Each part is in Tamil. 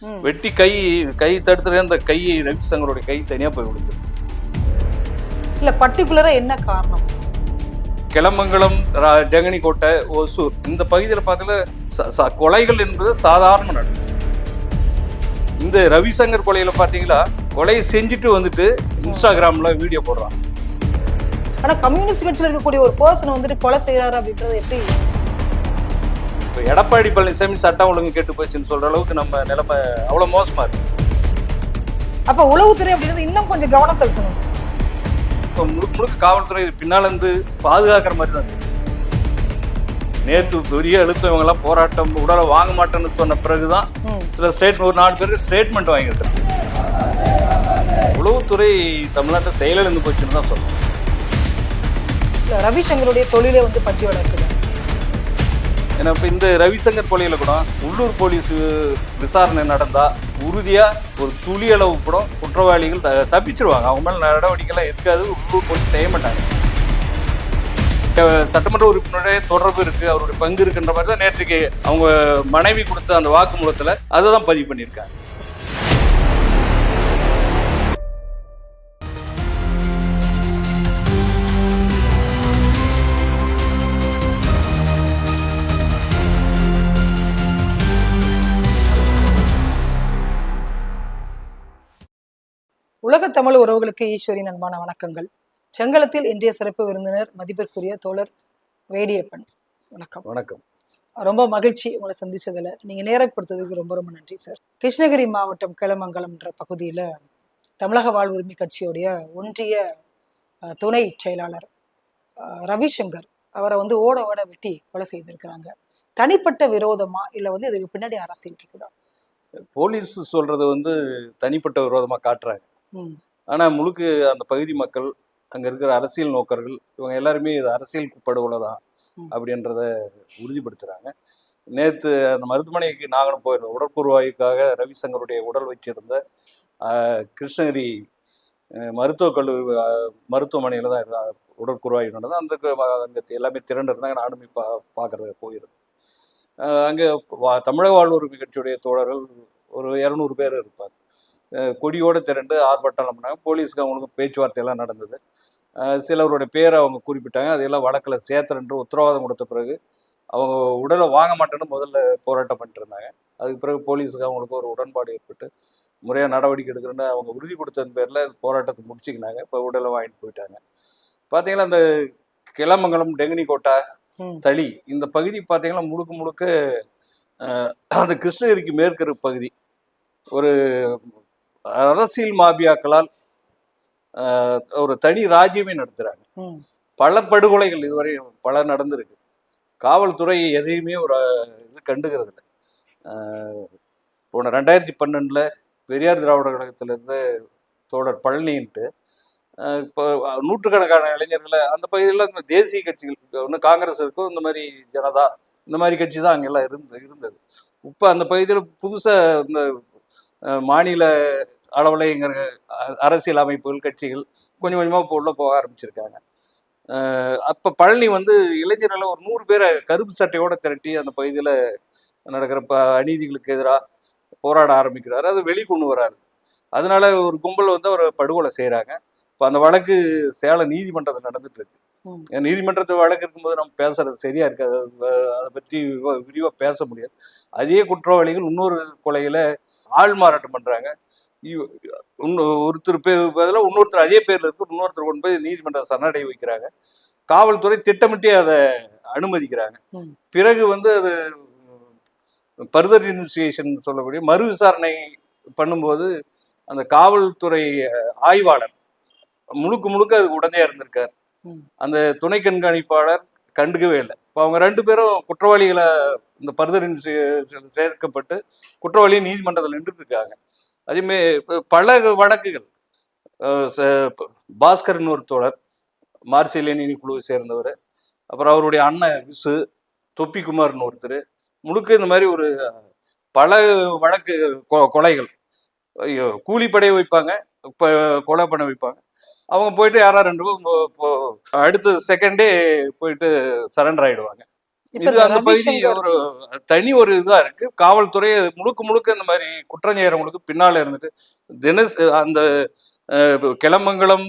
வெட்டி கை கை தடுத்துற அந்த கை ரவிசங்கருடைய கை தனியா போய் விழுந்து. இல்ல பர்டிகுலரா என்ன காரணம்? கிளமங்கலம் ரா- டெங்கனிக்கோட்டை ஒசூர் இந்த பகுதியில் பார்த்தீங்கன்னா கொலைகள் என்பது சாதாரண நடக்கும். இந்த ரவிசங்கர் கொலையில பார்த்தீங்களா கொலையை செஞ்சுட்டு வந்துட்டு இன்ஸ்டாகிராம்ல வீடியோ போடுறான். ஆனா கம்யூனிஸ்ட் கட்சியில இருக்கக்கூடிய ஒரு பர்சன் வந்துட்டு கொலை செய்யறாரு அப்படின்றது எப்படி எடப்பாடி பழனிசாமி சட்டம் ஒழுங்கு கெட்டு போச்சுன்னு சொல்ற அளவுக்கு நம்ம நிலைமை அவ்வளோ மோசமா இருக்கு. அப்ப உளவுத்துறை அப்படின்றது இன்னும் கொஞ்சம் கவனம் செலுத்தணும். இப்போ முழுக்க முழுக்க காவல்துறை பின்னால இருந்து பாதுகாக்கிற மாதிரி தான் நேற்று பெரிய அழுத்தம் இவங்கெல்லாம் போராட்டம் உடலை வாங்க மாட்டேன்னு சொன்ன பிறகுதான். சில ஸ்டேட் ஒரு நாலு பேருக்கு ஸ்டேட்மெண்ட் வாங்கியிருக்காங்க. உளவுத்துறை தமிழ்நாட்டை செயலிழந்து போச்சுன்னு தான் சொல்லணும். ரவிசங்கருடைய தொழிலே வந்து பற்றி வளர்க்குது. ஏன்னா இப்போ இந்த ரவிசங்கர் கொலையில் கூட உள்ளூர் போலீஸ் விசாரணை நடந்தால் உறுதியாக ஒரு துளி அளவு கூட குற்றவாளிகள் த- தப்பிச்சிருவாங்க. அவங்க மேலே நடவடிக்கைலாம் இருக்காது உள்ளூர் போலீஸ் செய்ய மாட்டாங்க. சட்டமன்ற உறுப்பினருடைய தொடர்பு இருக்குது அவருடைய பங்கு இருக்குன்ற மாதிரி தான் நேற்றுக்கு அவங்க மனைவி கொடுத்த அந்த வாக்குமூலத்தில் அதை தான் பதிவு பண்ணியிருக்காங்க. உலக தமிழ் உறவுகளுக்கு ஈஸ்வரின் அன்பான வணக்கங்கள். செங்கலத்தில் இன்றைய சிறப்பு விருந்தினர் மதிப்பிற்குரிய தோழர் வேடியப்பன். வணக்கம். வணக்கம். ரொம்ப மகிழ்ச்சி உங்களை சந்திச்சதுல. நீங்க நேரம் கொடுத்ததுக்கு ரொம்ப ரொம்ப நன்றி சார். கிருஷ்ணகிரி மாவட்டம் கிளமங்கலம்ன்ற பகுதியில தமிழக வாழ் உரிமை கட்சியுடைய ஒன்றிய துணை செயலாளர் ரவிசங்கர் அவரை வந்து ஓட ஓட வெட்டி கொலை செய்திருக்கிறாங்க. தனிப்பட்ட விரோதமா இல்ல வந்து இதுக்கு பின்னாடி அரசியல் இருக்குதா? போலீஸ் சொல்றது வந்து தனிப்பட்ட விரோதமா காட்டுறாங்க. ஆனா முழுக்க அந்த பகுதி மக்கள் அங்க இருக்கிற அரசியல் நோக்கர்கள் இவங்க எல்லாருமே இது அரசியல் படுகொலை தான். அப்படின்றத உறுதிப்படுத்துறாங்க. நேத்து அந்த மருத்துவமனைக்கு நாங்களும் போயிருந்தோம். உடற்கூறுவாய்க்காக ரவிசங்கருடைய உடல் வச்சிருந்த கிருஷ்ணகிரி மருத்துவக் கல்லூரி மருத்துவமனையில தான் இருந்தா- உடற்கூறுவாய் நடந்தது. அந்த அங்க எல்லாமே திரண்டு இருந்தாங்க நானும் பா பார்க்கறதுக்கு போயிருந்தேன். அங்க தமிழக வாழ்வுரிமை கட்சியுடைய தோழர்கள் ஒரு இரநூறு பேர் இருப்பாங்க. கொடியோட திரண்டு ஆர்ப்பாட்டம் பண்ணாங்க. போலீஸ்க்கு அவங்களுக்கும் பேச்சுவார்த்தையெல்லாம் நடந்தது. அஹ் சிலருடைய பேரை அவங்க குறிப்பிட்டாங்க. அதையெல்லாம் வழக்கில் சேர்த்துறன்று உத்தரவாதம் கொடுத்த பிறகு அவங்க உடலை வாங்க மாட்டேன்னு முதல்ல போராட்டம் பண்ணிட்டு இருந்தாங்க அதுக்கு பிறகு போலீஸுக்கு அவங்களுக்கு ஒரு உடன்பாடு ஏற்பட்டு முறையாக நடவடிக்கை எடுக்கிறேன்னு அவங்க உறுதி கொடுத்ததன் பேரில் போராட்டத்தை முடிச்சுக்கினாங்க. இப்போ உடலை வாங்கிட்டு போயிட்டாங்க. பார்த்தீங்கன்னா அந்த கிளமங்கலம் டெங்கனிக்கோட்டை ம். தளி இந்த பகுதி பார்த்தீங்கன்னா முழுக்க முழுக்க அந்த கிருஷ்ணகிரிக்கு மேற்கு பகுதி. ஒரு அரசியல் மாபியாக்களால் ஒரு தனி ராஜ்யமே நடத்துகிறாங்க பல படுகொலைகள் இதுவரை பல நடந்திருக்கு. காவல்துறை எதையுமே ஒரு இது இல்லை அஹ், போன ரெண்டாயிரத்தி பன்னெண்டில் பெரியார் திராவிட கழகத்திலிருந்து தோழர் பழனின்ட்டு இப்போ நூற்றுக்கணக்கான இளைஞர்களை அந்த பகுதியில் இந்த தேசிய கட்சிகள் ஒன்று காங்கிரஸ் இருக்கும் இந்த மாதிரி ஜனதா இந்த மாதிரி கட்சி தான் அங்கெல்லாம் இருந்து இருந்தது. இப்போ அந்த பகுதியில் புதுசாக இந்த மாநில அளவில் எங்கிற அரசியல் அமைப்புகள் கட்சிகள் கொஞ்சம் கொஞ்சமாக இப்போ உள்ள போக ஆரம்பிச்சிருக்காங்க. அப்ப பழனி வந்து இளைஞர்களை ஒரு நூறு பேரை கருப்பு சட்டையோட திரட்டி அந்த பகுதியில் நடக்கிற ப அநீதிகளுக்கு எதிராக போராட ஆரம்பிக்கிறாரு. அது வெளி கொண்டு வராரு. அதனால ஒரு கும்பல் வந்து அவரை படுகொலை செய்கிறாங்க இப்போ அந்த வழக்கு சேலம் நீதிமன்றத்தில் நடந்துட்டு இருக்கு நீதிமன்றத்து வழக்கு இருக்கும்போது நம்ம பேசுறது சரியா இருக்காது. அதை பற்றி விரிவாக பேச முடியாது. அதே குற்றவாளிகள் இன்னொரு கொலையில ஆள் மாறாட்டம் பண்றாங்க ஒருத்தர் பேர் பதிலாக இன்னொருத்தர் அதே பேர்ல இருக்கு இன்னொருத்தர் கொண்டு போய் நீதிமன்ற சரணடை வைக்கிறாங்க காவல்துறை திட்டமிட்டே அதை அனுமதிக்கிறாங்க. பிறகு வந்து அது ஃபர்தர் இன்வெஸ்டிகேஷன் சொல்லக்கூடிய மறு விசாரணை பண்ணும்போது அந்த காவல்துறை ஆய்வாளர் முழுக்க முழுக்க அதுக்கு உடனே இருந்திருக்கார். அந்த துணை கண்காணிப்பாளர் கண்டுக்கவே இல்லை. இப்போ அவங்க ரெண்டு பேரும் குற்றவாளிகளை இந்த ஃபர்தர் சேர்க்கப்பட்டு குற்றவாளி நீதிமன்றத்தில் நின்றுட்டு இருக்காங்க அதேமாரி பல வழக்குகள் பாஸ்கர்னு ஒரு தோழர் மார்சிலியனி குழுவை சேர்ந்தவர் அப்புறம் அவருடைய அண்ணன் விசு தொப்பிக்குமார்னு ஒருத்தர் முழுக்க இந்த மாதிரி ஒரு பல வழக்கு கொ- கொலைகள். ஐயோ கூலிப்படைய வைப்பாங்க இப்போ கொலை பண்ண வைப்பாங்க. அவங்க போயிட்டு யாரா ரெண்டு அடுத்த செகண்டே போயிட்டு சரண்டர் ஆயிடுவாங்க. இது அந்த பகுதி ஒரு தனி ஒரு இதா இருக்கு. காவல்துறை முழுக்க முழுக்க இந்த மாதிரி குற்றம் செய்யறவங்களுக்கு பின்னால இருந்துட்டு தினஸ் அந்த கிளமங்கலம்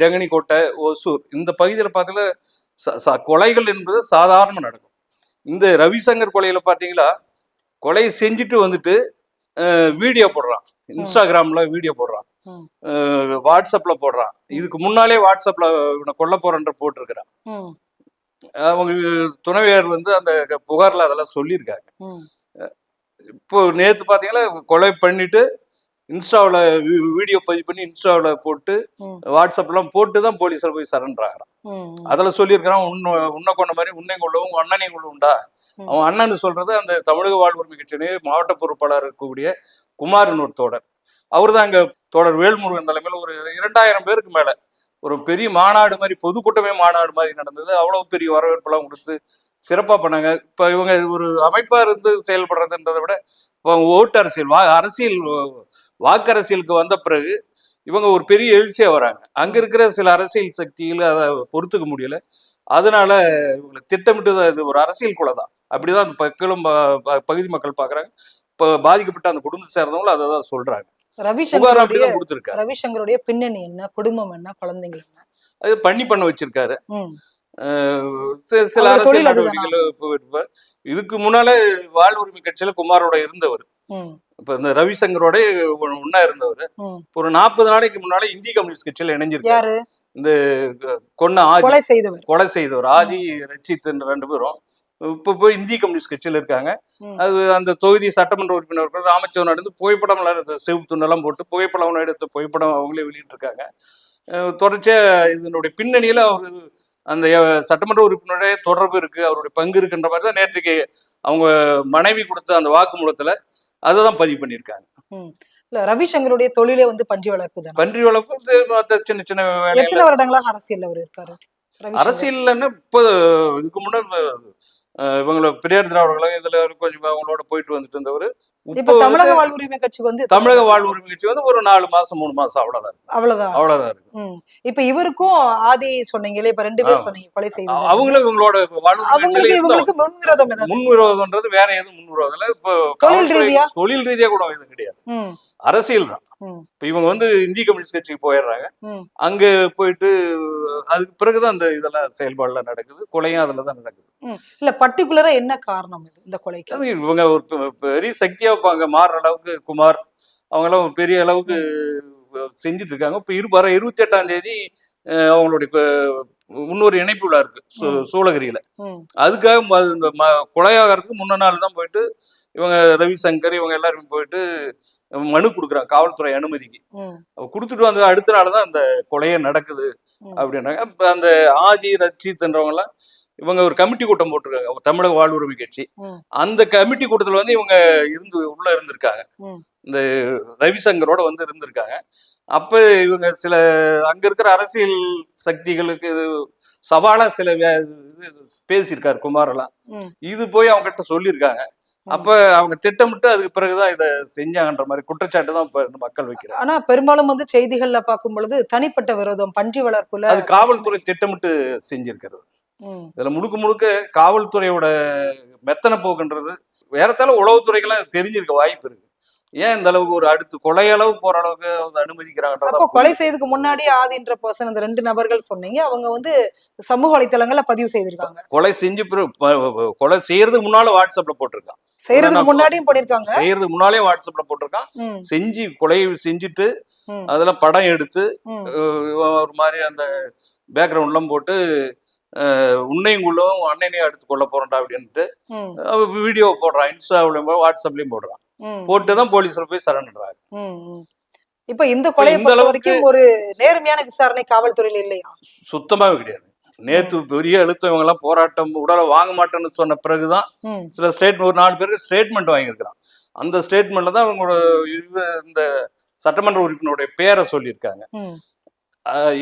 டெங்கனிக்கோட்டை ஒசூர் இந்த பகுதியில் பார்த்தீங்கன்னா கொலைகள் என்பது சாதாரணமாக நடக்கும். இந்த ரவிசங்கர் கொலையில பார்த்தீங்களா கொலை செஞ்சுட்டு வந்துட்டு வீடியோ போடுறான். இன்ஸ்டாகிராம்ல வீடியோ போடுறான். வாட்ஸ்அப்ல போடுறான். இதுக்கு முன்னாலே வாட்ஸ்அப்ல இவனை கொல்ல போறன்ற போட்டிருக்கிறான். அவங்க துணைவியார் வந்து அந்த புகார்ல அதெல்லாம் சொல்லியிருக்காங்க. இப்போ நேத்து பாத்தீங்கன்னா கொலை பண்ணிட்டு இன்ஸ்டாவில் வீடியோ பதிவு பண்ணி இன்ஸ்டாவில் போட்டு. வாட்ஸ்அப்லாம் போட்டு தான் போலீஸில் போய் சரண்டர் ஆகிறான். அதில் சொல்லியிருக்கிறான் உன்னை உன்னை கொண்ட மாதிரி உன்னை கொள்ளவும் உங்க அண்ணனையும் ம். அவன் அண்ணன் சொல்றது அந்த தமிழக வாழ்வுரிமை கட்சியினே மாவட்ட பொறுப்பாளர் இருக்கக்கூடிய குமார்னு ஒரு தோழர். அவர் தான் அங்கே தோழர் வேல்முருகன் தலைமையில் ஒரு இரண்டாயிரம் பேருக்கு மேலே. ஒரு பெரிய மாநாடு மாதிரி பொதுக்கூட்டமே மாநாடு மாதிரி நடந்தது. அவ்வளோ பெரிய வரவேற்பெல்லாம் கொடுத்து சிறப்பாக பண்ணாங்க. இப்போ இவங்க ஒரு அமைப்பாக இருந்து செயல்படுறதுன்றதை விட இப்போ ஓட்டு அரசியல் வா அரசியல் வாக்கரசியலுக்கு வந்த பிறகு இவங்க ஒரு பெரிய எழுச்சியாக வராங்க. அங்கே இருக்கிற சில அரசியல் சக்திகள் அதை பொறுத்துக்க முடியல. அதனால இவங்களை திட்டமிட்டு தான் இது ஒரு அரசியல் குலை தான். அப்படிதான் அந்த மக்களும் ப- ப- பகுதி மக்கள் பார்க்குறாங்க இப்போ பாதிக்கப்பட்ட அந்த குடும்பத்தை சேர்ந்தவங்களும் அதை தான் சொல்றாங்க. ரவிசங்கருடைய கொடுத்துருக்காரு. ரவிசங்கருடைய பின்னணி என்ன? குடும்பம் என்ன? குழந்தைகள் என்ன? அது பண்ணி பண்ண வச்சிருக்காரு. சில அரசியல்? நடவடிக்கைகள் இதுக்கு முன்னாலே வாழ் உரிமை கட்சியில குமாரோட இருந்தவர். இப்ப இந்த ரவிசங்கரோட ஒன்னா இருந்தவர். ஒரு நாற்பது நாளைக்கு முன்னாலே இந்திய கம்யூனிஸ்ட் கட்சியில இணைஞ்சிருக்காரு. இந்த கொன்ன ஆதி. கொலை செய்தவர். ஆதி ரச்சித் ரெண்டு பேரும். இப்போ போய் இந்திய கம்யூனிஸ்ட் கட்சியில இருக்காங்க. அது அந்த தொகுதி சட்டமன்ற உறுப்பினர் ராமச்சந்திரன் எடுத்து புகைப்படம் எடுத்து சிவப்பு துண்டெல்லாம் போட்டு புகைப்படம் எடுத்த புகைப்படம் அவங்களே வெளியிட்டிருக்காங்க. அஹ் தொடர்ச்சியா இதனுடைய பின்னணியில அவர் அந்த சட்டமன்ற உறுப்பினருடைய தொடர்பு இருக்கு அவருடைய பங்கு இருக்குன்ற மாதிரி தான் நேற்றுக்கு அவங்க மனைவி கொடுத்த அந்த வாக்குமூலத்துல அதை தான் பதிவு பண்ணியிருக்காங்க. இல்ல ரவிசங்கருடைய தொழிலே வந்து பன்றி வளர்ப்பு தானே? பன்றி வளர்ப்பு சின்ன சின்ன எத்தனை வருடங்களாக அரசியல்ல அவர் இருக்காரு. அரசியல்னா இப்போ இதுக்கு முன்னாடி இவங்கள பெரியார் திராவிடர்களும் இதுல கொஞ்சம் அவங்களோட போயிட்டு வந்துட்டு இருந்தவர். தமிழக வாழ்வுரிமை கட்சி வந்து தமிழக வாழ் உரிமை கட்சி வந்து ஒரு நாலு மாசம் மூணு மாசம் அவ்வளவுதான். அவ்வளவுதான். அவ்வளவுதான் இருக்கு. இப்ப இவருக்கும் ஆதி சொன்னீங்களே இப்ப ரெண்டு பேர். சொன்னீங்க கொலை செய்து அவங்களும் இவங்களோட அவங்களுக்கு இவங்களுக்கு முன்விரோதம் ஏதாவது? முன் விரோதம்ன்றது வேற எதுவும் முன் விரோதம் இல்ல. இப்போ தொழில் ரீதியா? தொழில் ரீதியா கூட எதுவும் கிடையாது. அரசியல் தான். இப்ப இவங்க வந்து இந்திய கம்யூனிஸ்ட் கட்சிக்கு போயிடுறாங்க. அங்க போயிட்டு அதுக்கு பிறகுதான் அந்த இதெல்லாம் செயல்பாடுலாம் நடக்குது. கொலையும் அதுல தான் நடக்குது. இல்ல பர்டிகுலரா என்ன காரணம் இது இந்த கொலைக்கு? இவங்க ஒரு பெரிய சக்தியா வைப்பாங்க. மாறுற அளவுக்கு குமார் அவங்களாம் ஒரு பெரிய அளவுக்கு செஞ்சுட்டு இருக்காங்க இப்போ இரு வர இருபத்தி எட்டாம் தேதி அவங்களுடைய இன்னொரு இணைப்பு விழா இருக்கு. சூளகிரியில அதுக்காக கொலையாகிறதுக்கு முன்ன நாள் தான் போயிட்டு இவங்க ரவிசங்கர் இவங்க எல்லாரும் போயிட்டு மனு கொடுக்குறாங்க காவல்துறை அனுமதிக்கு கொடுத்துட்டு வந்து அடுத்த நாள் தான் அந்த கொலையே நடக்குது ம். அப்படின்னாங்க அப்ப அந்த ஆஜி ரச்சித்ன்றவங்க எல்லாம் இவங்க ஒரு கமிட்டி கூட்டம் போட்டிருக்காங்க தமிழக வாழ்வுரிமை கட்சி. அந்த கமிட்டி கூட்டத்துல வந்து இவங்க இருந்து உள்ள இருந்திருக்காங்க. இந்த ரவிசங்கரோட வந்து இருந்திருக்காங்க அப்ப இவங்க சில அங்க இருக்கிற அரசியல் சக்திகளுக்கு சவாலா சில பேசியிருக்காரு குமாரெல்லாம். இது போய் அவங்க கிட்ட சொல்லியிருக்காங்க அப்ப அவங்க திட்டமிட்டு அதுக்கு பிறகுதான் இதை செஞ்சாங்கன்ற மாதிரி குற்றச்சாட்டு தான் இப்ப மக்கள் வைக்கிறாங்க. ஆனா பெரும்பாலும் வந்து செய்திகள்ல பார்க்கும் பொழுது தனிப்பட்ட விரோதம் பன்றி வளர்ப்புல அது காவல்துறை திட்டமிட்டு செஞ்சிருக்கிறது. இதுல முழுக்க முழுக்க காவல்துறையோட மெத்தன போக்குன்றது வேறத்தால உளவுத்துறைக்கெல்லாம் தெரிஞ்சிருக்க வாய்ப்பு இருக்கு. ஏன் இந்த அளவுக்கு ஒரு அடுத்து கொலை அளவு போற அளவுக்கு அவங்க அப்போ கொலை செய்யறதுக்கு முன்னாடி ஆதின்ற பர்சன் அந்த ரெண்டு நபர்கள் சொன்னீங்க அவங்க வந்து சமூக வலைத்தளங்கள்ல பதிவு செய்திருக்காங்க. கொலை செஞ்சு கொலை செய்யறதுக்கு முன்னால வாட்ஸ்அப்ல போட்டிருக்கான். செய்யறதுக்கு முன்னாடியும் பண்ணிருக்காங்க. செய்யறதுக்கு முன்னாலே வாட்ஸ்அப்ல போட்டிருக்கான். செஞ்சு கொலையை செஞ்சுட்டு அதெல்லாம் படம் எடுத்து ஒரு மாதிரி அந்த பேக்ரவுண்ட்லாம் போட்டு உன்னையும் கொள்ளவும் அண்ணனையும் அடுத்து கொல்ல போறேன்டா அப்படின்ட்டு வீடியோ போடுறான் இன்ஸ்டாவிலையும் வாட்ஸ்அப்லயும் போடுறான். போட்டு தான் போலீஸ்ல போய் ம். இப்ப இந்த கொலையை இந்த அளவுக்கு- ஒரு நேர்மையான விசாரணை காவல்துறையில இல்லையா? சுத்தமாவே கிடையாது. நேத்து பெரிய அழுத்தம் இவங்க எல்லாம் போராட்டம் உடலை வாங்க மாட்டேன்னு சொன்ன பிறகுதான் சில ஸ்டேட் ஒரு நாலு பேருக்கு ஸ்டேட்மெண்ட் வாங்கியிருக்கிறான். அந்த ஸ்டேட்மெண்ட்ல தான் அவங்களோட இது இந்த சட்டமன்ற உறுப்பினருடைய பேரை சொல்லியிருக்காங்க.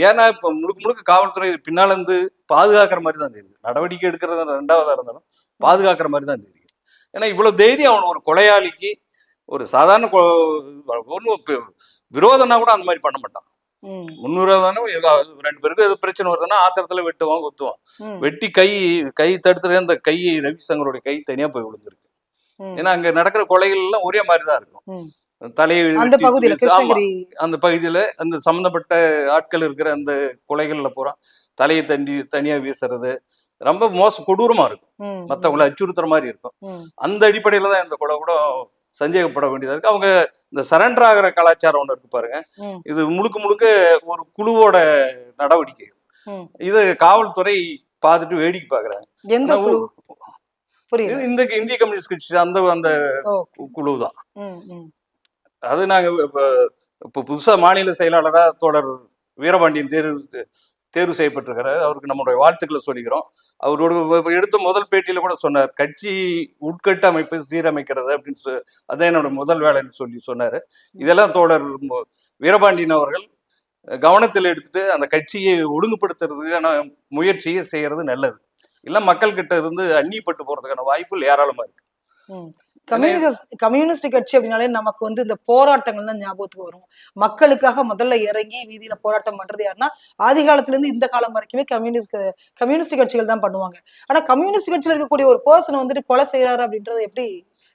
ஏன்னா இப்ப முழுக்க முழுக்க காவல்துறை பின்னால இருந்து பாதுகாக்கிற மாதிரி தான் தெரியுது. நடவடிக்கை எடுக்கிறது ரெண்டாவதா இருந்தாலும் பாதுகாக்கிற மாதிரி தான் தெரியுது. ஏன்னா இவ்வளவு தைரியம் அவன் ஒரு கொலையாளிக்கு ஒரு சாதாரண விரோதம்னா கூட அந்த மாதிரி பண்ண மாட்டான். ம், முந்நூறு தானே ரெண்டு பேருக்கு எது பிரச்சனை வருதுன்னா ஆத்திரத்துல வெட்டுவான் குத்துவான் ம், வெட்டி கை கை தடுத்துட்டு அந்த கை ரவிசங்கருடைய கை தனியா போய் விழுந்திருக்கு. ஏன்னா அங்க நடக்கிற கொலைகள் எல்லாம் ஒரே மாதிரி தான் இருக்கும். தலையை அந்த பகுதியில அந்த பகுதியில அந்த சம்பந்தப்பட்ட ஆட்கள் இருக்கிற அந்த கொலைகள்ல பூரா தலையை தண்டி தனியா வீசுறது. ரொம்ப மோச கொடூரமா இருக்கும். மத்தவங்களை அச்சுறுத்துற மாதிரி இருக்கும். அந்த அடிப்படையில தான் இந்த கொலை கூட சந்தேகப்பட வேண்டியதா இருக்கு. அவங்க இந்த சரண்டர் ஆகிற கலாச்சாரம் ஒன்று இருக்கு பாருங்க. இது முழுக்க முழுக்க ஒரு குழுவோட நடவடிக்கை. இது காவல்துறை பார்த்துட்டு வேடிக்கை பாக்குறாங்க. இந்த இந்திய கம்யூனிஸ்ட் கட்சி அந்த அந்த குழு தான். அது நாங்க இப்ப இப்போ புதுசா மாநில செயலாளரா தோழர் வீரபாண்டியன் தேர்வு தேர்வு செய்யப்பட்டிருக்கிறார் அவருக்கு நம்மளுடைய வாழ்த்துக்களை சொல்லிக்கிறோம். அவரோட எடுத்த முதல் பேட்டியில கூட சொன்னார் கட்சி உட்கட்டமைப்பை சீரமைக்கிறது அப்படின்னு சொ- அதான் என்னோட முதல் வேலைன்னு சொல்லி சொன்னாரு. இதெல்லாம் தோழர் வீரபாண்டியன் அவர்கள் கவனத்தில் எடுத்துட்டு அந்த கட்சியை ஒழுங்குபடுத்துறதுக்கான முயற்சியை செய்யறது நல்லது. இல்ல மக்கள் கிட்ட இருந்து அந்நியப்பட்டு போறதுக்கான வாய்ப்புகள் ஏராளமா இருக்கு. கம்யூனிஸ்ட் கம்யூனிஸ்ட் கட்சி அப்படின்னாலே நமக்கு வந்து இந்த போராட்டங்கள் தான் ஞாபகத்துக்கு வரும். மக்களுக்காக முதல்ல இறங்கி வீதியில போராட்டம் பண்றது யாருன்னா ஆதி காலத்துல இருந்து இந்த காலம் வரைக்குமே கம்யூனிஸ்ட் கம்யூனிஸ்ட் கட்சிகள் தான் பண்ணுவாங்க. ஆனா கம்யூனிஸ்ட் கட்சியில இருக்கக்கூடிய ஒரு பர்சன் வந்துட்டு கொலை செய்யறாரு அப்படின்றது எப்படி?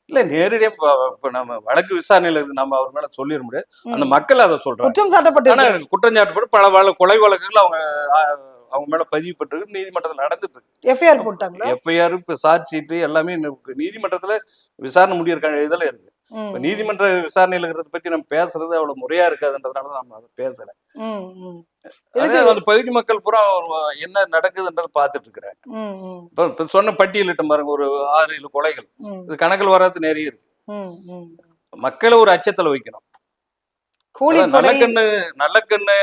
இல்ல நேரடியா இப்ப நம்ம வழக்கு விசாரணையில இருக்கு நம்ம அவர் மேல சொல்லிட முடியாது. அந்த மக்கள் அதை சொல்றாங்க. குற்றம் சாட்டப்பட்டு ஆனா குற்றஞ்சாட்டுப்பட்டு பல கொலை வழக்குகள் அவங்க அவங்க மேல பதிவுப்பட்டிருக்கு நீதிமன்றத்துல நடந்துட்டு இருக்கு எஃப்ஐஆர் போட்டாங்களா? எஃப்ஐஆர் இப்ப சார்ஜ் எல்லாமே நீதிமன்றத்துல விசாரணை முடியிருக்க இதுல இருக்கு. இப்ப நீதிமன்ற விசாரணையில இருக்கிறத பத்தி நம்ம பேசுறது அவ்வளவு முறையா இருக்காதுன்றதுனால தான் நம்ம அதை பேசல. பகுதி மக்கள் பூரா என்ன நடக்குதுன்றதை ம், ம், இப்ப சொன்ன பட்டியலிட்ட பாருங்க ஒரு ஆறு ஏழு கொலைகள். இது கணக்கில் வராது நிறைய இருக்கு. மக்களை ஒரு அச்சத்துல வைக்கணும். நல்ல கண்ணு நல்ல கண்ணு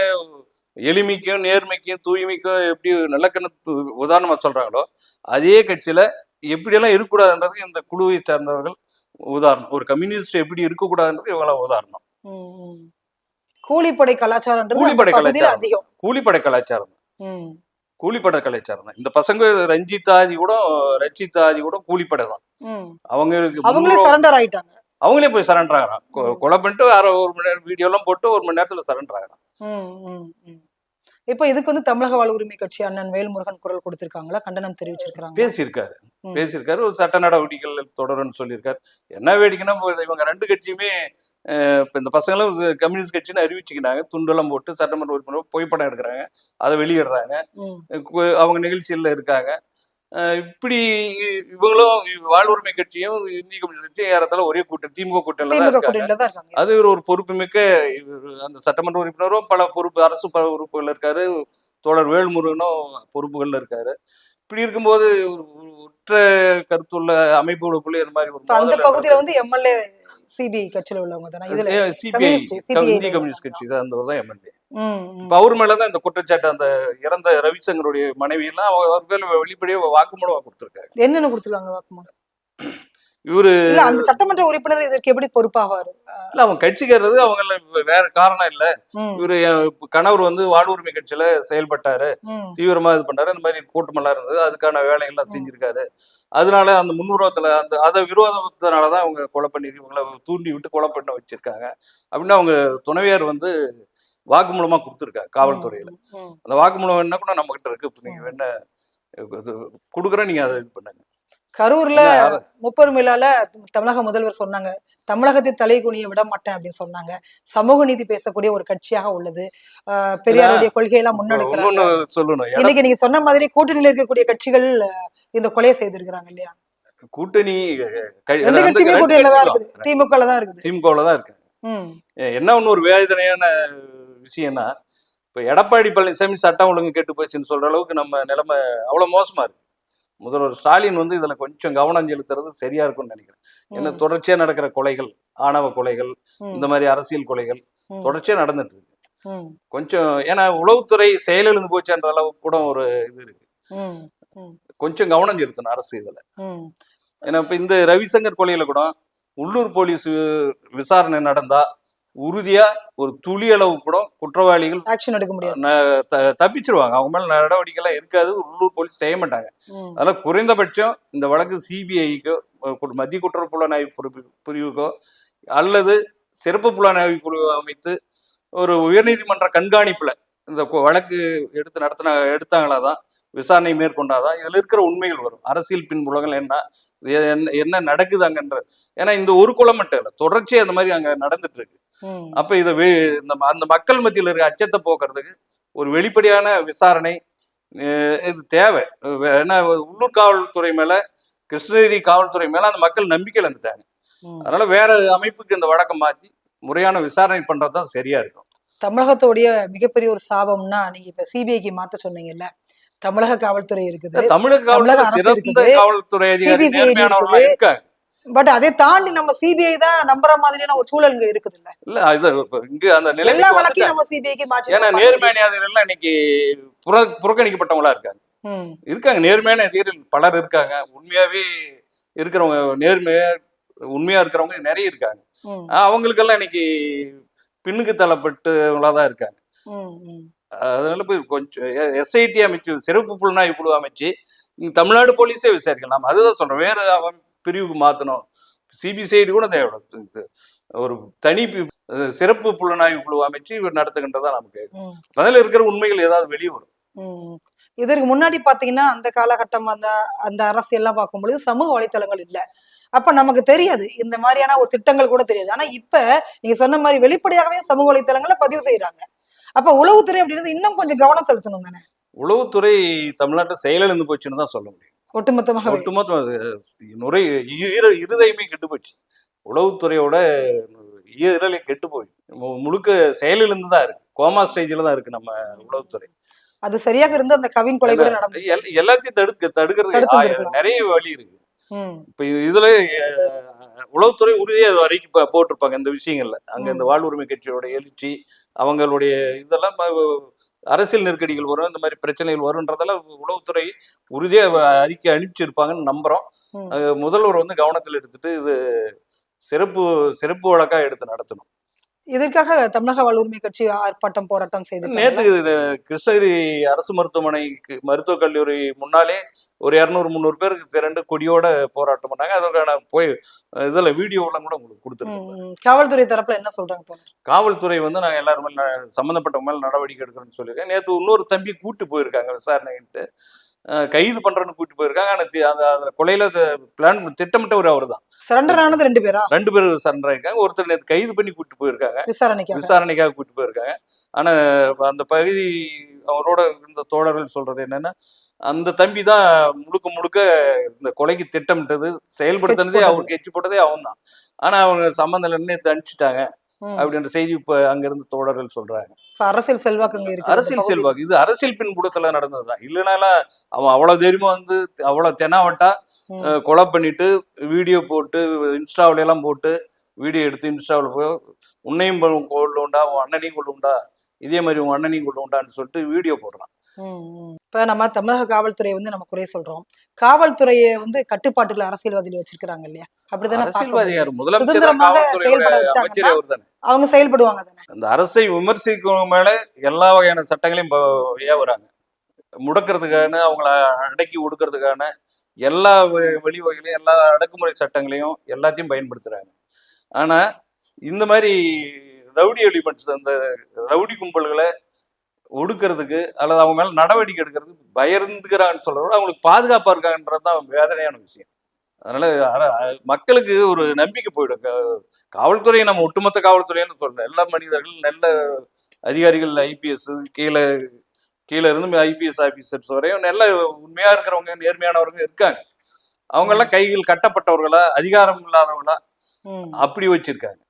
எளிமைக்கும் நேர்மைக்கும் தூய்மைக்கும் எப்படி நல்ல கண்ணு து- உதாரணமா சொல்றாங்களோ அதே கட்சியில எப்படியெல்லாம் இருக்கக்கூடாதுன்றதுக்கு இந்த குழுவை சார்ந்தவர்கள் உதாரணம். ஒரு கம்யூனிஸ்ட் எப்படி இருக்கக்கூடாதுன்றது இவங்கள உதாரணம். கூலிப்படை கலாச்சாரம்ன்றது அந்த கூலிப்படை கலாச்சாரம். கூலிப்படை கலாச்சாரம். தான் கூலிப்படை கலாச்சாரம் தான். இந்த பசங்க ரஞ்சித் ஆதி கூட ரச்சித் ஆதி கூட கூலிப்படை தான். ம். அவங்களுக்கு அவங்களே சரண்டர் ஆயிட்டாங்க. அவங்களே போய் சரண்டர் ஆகிறான் கொலை பண்ணிட்டு அரை ஒரு மணி நேரம் வீடியோ எல்லாம் போட்டு ஒரு மணி நேரத்துல சரண்டர் ஆகிறான். இப்போ இதுக்கு வந்து தமிழக வாழ் உரிமை கட்சி அண்ணன் வேல்முருகன் குரல் கொடுத்திருக்காங்களா? கண்டனம் தெரிவிச்சிருக்காங்க பேசியிருக்காரு. பேசியிருக்காரு. ஒரு சட்ட நடவடிக்கைகள் தொடரும்னு சொல்லியிருக்காரு. என்ன வேடிக்கைன்னா இவங்க ரெண்டு கட்சியுமே இப்ப இந்த பசங்களும் கம்யூனிஸ்ட் கட்சின்னு அறிவிச்சுக்கினாங்க துண்டெல்லாம் போட்டு சட்டமன்ற உறுப்பினர் புகைப்படம் எடுக்கிறாங்க. அதை வெளியிடுறாங்க. அவங்க நிகழ்ச்சியில் இருக்காங்க. இப்படி இவங்களும் வாழ் உரிமை கட்சியும் இந்திய கம்யூனிஸ்ட் கட்சியும் ஏறத்தால ஒரே கூட்டம் திமுக கூட்டணியில் தான் இருக்காங்க. இருக்காங்க அது இவர் ஒரு பொறுப்புமிக்க இவர் அந்த சட்டமன்ற உறுப்பினரும் பல பொறுப்பு அரசு ப- பொறுப்புகள் இருக்காரு. தோழர் வேல்முருகனும் பொறுப்புகள்ல இருக்காரு. இப்படி இருக்கும்போது ஒற்ற கருத்துள்ள அமைப்புகளுக்குள்ள இந்த மாதிரி அந்த பகுதியில வந்து எம்எல்ஏ சிபிஐ கட்சியில உள்ளவங்க தானே? இதுல CPI இந்திய கம்யூனிஸ்ட் கட்சி தான் அந்த தான் எம்எல்ஏ. அவர் மேலதான் இந்த குற்றச்சாட்டு அந்த இறந்த ரவிசங்கருடைய மனைவி எல்லாம் அவ- அவர் மேல வெளிப்படையா வாக்குமூலம் கொடுத்திருக்காங்க என்னன்னு கொடுத்துருக்காங்க வாக்குமூலம்? இவரு அந்த சட்டமன்ற உறுப்பினர் இதற்கு எப்படி பொறுப்பாவாரு? இல்ல அவங்க கட்சிக்கிறது அவங்க வேற காரணம் இல்ல. இவரு கணவர் வந்து வாழ் உரிமை கட்சியில செயல்பட்டாரு. தீவிரமா இது பண்றாரு. இந்த மாதிரி கூட்டமெல்லாம் இருந்தது. அதுக்கான வேலைகள்லாம் செஞ்சிருக்காரு. அதனால அந்த முன்னுருவத்துல அந்த அதை விரோதத்தினாலதான் அவங்க கொலை பண்ணி இவங்களை தூண்டி விட்டு கொலை பண்ண வச்சிருக்காங்க. அப்படின்னு அவங்க துணைவியார் வந்து வாக்குமூலமா கொடுத்துருக்காங்க காவல்துறையில. அந்த வாக்குமூலம் என்ன கூட நம்ம கிட்ட இருக்கு. இப்ப நீங்க வேணா இது கொடுக்குறேன் நீங்க அதை இது பண்ணுங்க. கரூர்ல அத- முப்பெருமிழால தமிழக முதல்வர் சொன்னாங்க தமிழகத்தை தலை குனிய விட மாட்டேன் அப்படின்னு சொன்னாங்க. சமூக நீதி பேசக்கூடிய ஒரு கட்சியாக உள்ளது. பெரியாருடைய கொள்கையெல்லாம் முன்னெடுக்கிறாங்க சொல்லணும். இன்னைக்கு நீங்க சொன்ன மாதிரி கூட்டணியில இருக்கக்கூடிய கட்சிகள் இந்த கொலையை செய்திருக்கிறாங்க இல்லையா? கூட்டணி ரெண்டு கட்சியுமே கூட்டணியில தான். இருக்குது. திமுக தான் இருக்குது. திமுகவுல தான் இருக்கு. என்ன ஒண்ணு ஒரு வேதனையான விஷயம்னா இப்ப எடப்பாடி பழனிசாமி சட்டம் ஒழுங்கு கெட்டு போச்சுன்னு சொல்ற அளவுக்கு நம்ம நிலைமை அவ்வளவு மோசமா இருக்கு. முதல்வர் ஸ்டாலின் வந்து இதுல கொஞ்சம் கவனம் செலுத்துறது சரியா இருக்கும்னு நினைக்கிறேன். ஏன்னா ம், தொடர்ச்சியா நடக்கிற கொலைகள் ஆணவ கொலைகள் இந்த மாதிரி அரசியல் கொலைகள் ம், தொடர்ச்சியா நடந்துட்டு இருக்கு. கொஞ்சம் ஏன்னா உளவுத்துறை செயலிழந்து போச்சுன்ற அளவுக்கு கூட ஒரு இது இருக்கு. கொஞ்சம் கவனம் செலுத்தணும் அரசு இதுல. ஏன்னா இப்ப இந்த ரவிசங்கர் கொலையில கூட உள்ளூர் போலீஸ் விசாரணை நடந்தா உறுதியா ஒரு துளி அளவு கூட குற்றவாளிகள் ஆக்ஷன் எடுக்க முடியாது. தப்பிச்சிருவாங்க. அவங்க மேல நடவடிக்கை எல்லாம் இருக்காது. உள்ளூர் போலீஸ் செய்ய மாட்டாங்க. அதனால குறைந்தபட்சம் இந்த வழக்கு சிபிஐக்கோ மத்திய குற்ற புலனாய்வு பிரிவு- பிரிவுக்கோ அல்லது சிறப்பு புலனாய்வு குழு அமைத்து ஒரு உயர்நீதிமன்ற கண்காணிப்புல இந்த வழக்கு எடுத்து நடத்தின எடுத்தாங்களாதான் விசாரணை மேற்கொண்டாதான் இதுல இருக்கிற உண்மைகள் வரும். அரசியல் பின்புலங்கள் என்ன என்ன நடக்குது அங்கன்ற ஏன்னா இந்த ஒரு குளம் மட்டும் இல்லை தொடர்ச்சியா அந்த மாதிரி அங்க நடந்துட்டு இருக்கு. அப்ப இதை இந்த அந்த மக்கள் மத்தியில் இருக்க அச்சத்தை போக்குறதுக்கு ஒரு வெளிப்படையான விசாரணை இது தேவை ஏன்னா உள்ளூர் காவல்துறை மேல கிருஷ்ணகிரி காவல்துறை மேல அந்த மக்கள் நம்பிக்கை இழந்துட்டாங்க. அதனால வேற அமைப்புக்கு இந்த வழக்கை மாத்தி முறையான விசாரணை பண்றதுதான் சரியா இருக்கும் தமிழகத்தோடைய மிகப்பெரிய ஒரு சாபம்னா நீங்க இப்ப சிபிஐக்கு மாத்த சொன்னீங்கல்ல தமிழக காவல்துறை இருக்குது தமிழக காவல்துறை. காவல்துறை அதிகாரி. இருக்காங்க பட் அதை தாண்டி நம்ம சிபிஐ தான் நம்புற மாதிரியான ஒரு சூழல் இங்க இருக்குது இல்ல இல்ல இது இங்க அந்த எல்லா நிலைமைக்கு வழக்கையும். நம்ம சிபிஐக்கு மாற்றி ஏன்னா நேர்மையான அதிகாரிகள் இன்னைக்கு புற புறக்கணிக்கப்பட்டவங்களா இருக்காங்க. இருக்காங்க நேர்மையான அதிகாரிகள் பலர் இருக்காங்க உண்மையாவே இருக்கிறவங்க நேர்மையா உண்மையா இருக்கிறவங்க நிறைய இருக்காங்க அவங்களுக்கெல்லாம் இன்னைக்கு பின்னுக்கு தள்ளப்பட்டவங்களா தான் இருக்காங்க. அதனால போய் கொஞ்சம் எஸ்ஐடி அமைச்சு சிறப்பு புலனாய்வு குழு அமைச்சு தமிழ்நாடு போலீஸே விசாரிக்கலாம். அதுதான் சொல்றோம். வேற அவன் பிரிவுக்கு மாத்தணும். சிபிசிஐடி கூட தேவை இது ஒரு தனி சிறப்பு புலனாய்வு குழு அமைச்சு இவர் நடத்துகின்றதா நமக்கு. அதில் இருக்கிற உண்மைகள் ஏதாவது வெளியே வரும். இதற்கு முன்னாடி பாத்தீங்கன்னா அந்த காலகட்டம் அந்த அந்த அரசியல்லாம் பார்க்கும்பொழுது சமூக வலைத்தளங்கள் இல்ல. அப்ப நமக்கு தெரியாது. இந்த மாதிரியான ஒரு திட்டங்கள் கூட தெரியாது. ஆனா இப்ப நீங்க சொன்ன மாதிரி வெளிப்படையாகவே சமூக வலைத்தளங்களை பதிவு செய்யறாங்க அப்ப உளவுத்துறை அப்படின்றது இன்னும் கொஞ்சம் கவனம் செலுத்தணும் தானே? உளவுத்துறை தமிழ்நாட்டில் செயலிழந்து போச்சுன்னு தான் சொல்ல முடியும். ஒட்டுமொத்தமாக ஒட்டுமொத்த நுரை இரு இருதயமே கெட்டு போச்சு. உளவுத்துறையோட ஈரலே கெட்டு போய் முழுக்க செயலிழந்து தான் இருக்கு. கோமா ஸ்டேஜில் தான் இருக்கு நம்ம உளவுத்துறை. அது சரியாக இருந்து அந்த கவின் கொலை கூட நடந்தது எல்- எல்லாத்தையும் தடுக்க தடுக்கிறது. நிறைய வழி இருக்கு. இப்ப இது- இதுல உளவுத்துறை உறுதியா இது வரைக்கும் போட்டிருப்பாங்க இந்த விஷயங்கள்ல. அங்க இந்த வாழ்வுரிமை கட்சியோட எழுச்சி அவங்களுடைய இதெல்லாம் அரசியல் நெருக்கடிகள் வரும் இந்த மாதிரி பிரச்சனைகள் வரும்ன்றதெல்லாம் உளவுத்துறை உறுதியா வ- அறிக்கை அனுப்பிச்சிருப்பாங்கன்னு நம்புறோம். அது முதல்வர் வந்து கவனத்தில் எடுத்துட்டு இது சிறப்பு சிறப்பு வழக்கா எடுத்து நடத்தணும். இதற்காக தமிழக வாழ்வுரிமை கட்சி ஆர்ப்பாட்டம் போராட்டம் செய்து நேத்து இது கிருஷ்ணகிரி அரசு மருத்துவமனைக்கு மருத்துவக் கல்லூரி முன்னாலே ஒரு இரநூறு முந்நூறு பேருக்கு திரண்டு கொடியோட போராட்டம் பண்ணாங்க. அதற்கான போய் இதுல வீடியோலாம் கூட உங்களுக்கு கொடுத்துருக்கோம் காவல்துறை தரப்புல என்ன சொல்றாங்க காவல்துறை வந்து நாங்க எல்லாரும் சம்பந்தப்பட்டவங்க மேல நடவடிக்கை எடுக்கிறோம்னு சொல்லியிருக்கேன். நேத்து இன்னொரு தம்பி கூட்டு போயிருக்காங்க விசாரணைன்ட்டு. கைது பண்றேன்னு கூட்டு போயிருக்காங்க. ஆனா அந்த அந்த கொலையில பிளான் திட்டமிட்டவர் அவர் தான். சரண்டர் ஆனது ரெண்டு பேரா? ரெண்டு பேர் சண்டை இருக்காங்க ஒருத்தர் நேத்து கைது பண்ணி கூட்டு போயிருக்காங்க. விசாரணைக்காக. விசாரணைக்காக கூட்டு போயிருக்காங்க. ஆனா அந்த பகுதி அவரோட இருந்த தோழர்கள் சொல்றது என்னன்னா அந்த தம்பி தான் முழுக்க முழுக்க இந்த கொலைக்கு திட்டமிட்டது செயல்படுத்தினதே. அவருக்கு எச்சு போட்டதே. அவன் தான். ஆனா அவங்க சம்பந்தம் இல்லைன்னு அனுப்பிச்சிட்டாங்க. அப்படின்ற செய்தி இப்ப அங்க இருந்து தோழர்கள் சொல்றாங்க. அரசியல் செல்வாக்கு அரசியல் செல்வாக்கு. இது அரசியல் பின்புலத்துல நடந்ததுதான். இல்லைனால அவன் அவ்வளவு தைரியமா வந்து அவ்வளவு தெனாவட்டா கொலை பண்ணிட்டு வீடியோ போட்டு இன்ஸ்டாவில எல்லாம் போட்டு வீடியோ எடுத்து இன்ஸ்டாவில் போய் உன்னையும் ப- கொள்ள உண்டா உன் அண்ணனையும் கொள்ள உண்டா இதே மாதிரி உன் அண்ணனையும் கொள்ள உண்டான்னு சொல்லிட்டு வீடியோ போடுறான். இப்ப நம்ம தமிழக காவல்துறை வந்து நம்ம குறை சொல்றோம். காவல்துறையை வந்து கட்டுப்பாட்டுல அரசியல்வாதிகள் வச்சிருக்காங்க இல்லையா? அப்படிதானே சுதந்திரமாக செயல்பட அவங்க செயல்படுவாங்க தானே? அந்த அரசை விமர்சிக்கிறவங்க மேல எல்லா வகையான சட்டங்களையும் ஏவுறாங்க முடக்கிறதுக்கான அவங்கள அடக்கி ஒடுக்கிறதுக்கான எல்லா வழிவகைகளையும் எல்லா அடக்குமுறை சட்டங்களையும் எல்லாத்தையும் பயன்படுத்துறாங்க. ஆனா இந்த மாதிரி ரவுடி எலிமெண்ட்ஸ் அந்த ரவுடி கும்பல்களை ஒடுக்கிறதுக்கு அல்லது அவங்க மேல நடவடிக்கை எடுக்கிறதுக்கு பயந்துக்கிறான்னு சொல்றத அவங்களுக்கு பாதுகாப்பா இருக்காங்கன்றது தான் வேதனையான விஷயம். அதனால மக்களுக்கு ஒரு நம்பிக்கை போயிடும். காவல்துறையை நம்ம ஒட்டுமொத்த காவல்துறைன்னு சொல்றோம் எல்லா மனிதர்கள் நல்ல அதிகாரிகள் ஐபிஎஸ் கீழே கீழே இருந்து ஐபிஎஸ் ஆபீசர்ஸ் வரையும் நல்ல உண்மையா இருக்கிறவங்க நேர்மையானவங்க இருக்காங்க. அவங்க எல்லாம் கைகள் கட்டப்பட்டவர்களா அதிகாரம் இல்லாதவங்களா அப்படி வச்சிருக்காங்க.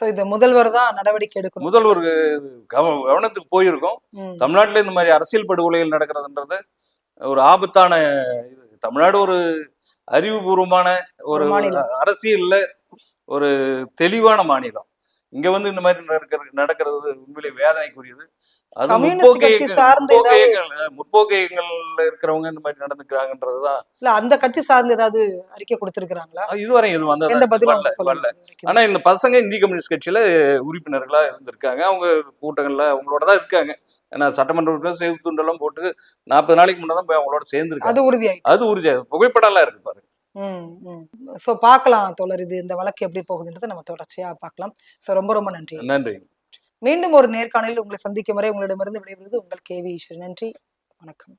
சோ இந்த முதல்வர் தான் நடவடிக்கை எடுக்கணும். முதல்வர் கவ- கவனத்துக்கு போயிருக்கோம். தமிழ்நாட்டுல இந்த மாதிரி அரசியல் படுகொலைகள் நடக்கிறதுன்றது ஒரு ஆபத்தான இது. தமிழ்நாடு ஒரு அறிவுபூர்வமான ஒரு. அரசியல்ல ஒரு தெளிவான மாநிலம். இங்க வந்து இந்த மாதிரி நடக்கிறது நடக்கிறது உண்மையிலே வேதனைக்குரியது. முற்போக்கு இயக்கங்கள்ல இருக்கிறவங்க இந்த மாதிரி நடந்துக்கிறாங்கன்றதுதான் இல்ல அந்த கட்சி சார்ந்து ஏதாவது அறிக்கை கொடுத்திருக்கிறாங்களா? இதுவரை இது பதிலும் வரல. ஆனா இந்த பசங்க இந்திய கம்யூனிஸ்ட் கட்சியில உறுப்பினர்களா இருந்திருக்காங்க. அவங்க கூட்டங்கள்ல அவங்களோட தான் இருக்காங்க. ஏன்னா சட்டமன்ற உறுப்பினர் சேவு துண்டெல்லாம் போட்டு நாற்பது நாளைக்கு முன்னதான் தான் போய் அவங்களோட சேர்ந்துருக்காங்க. அது உறுதியாயிட்டு. அது உறுதியா புகைப்படம் எல்லாம் இருக்கு பாருங்க ஸோ பார்க்கலாம் தோழர் இது இந்த வழக்கு எப்படி போகுதுன்றது நம்ம தொடர்ச்சியா பார்க்கலாம். ஸோ ரொம்ப ரொம்ப நன்றி. நன்றி. மீண்டும் ஒரு நேர்காணலில் உங்களை சந்திக்கும் வரை உங்களிடமிருந்து விடைபெறுவது உங்கள் கேவி ஈஸ்வரன் நன்றி. வணக்கம்.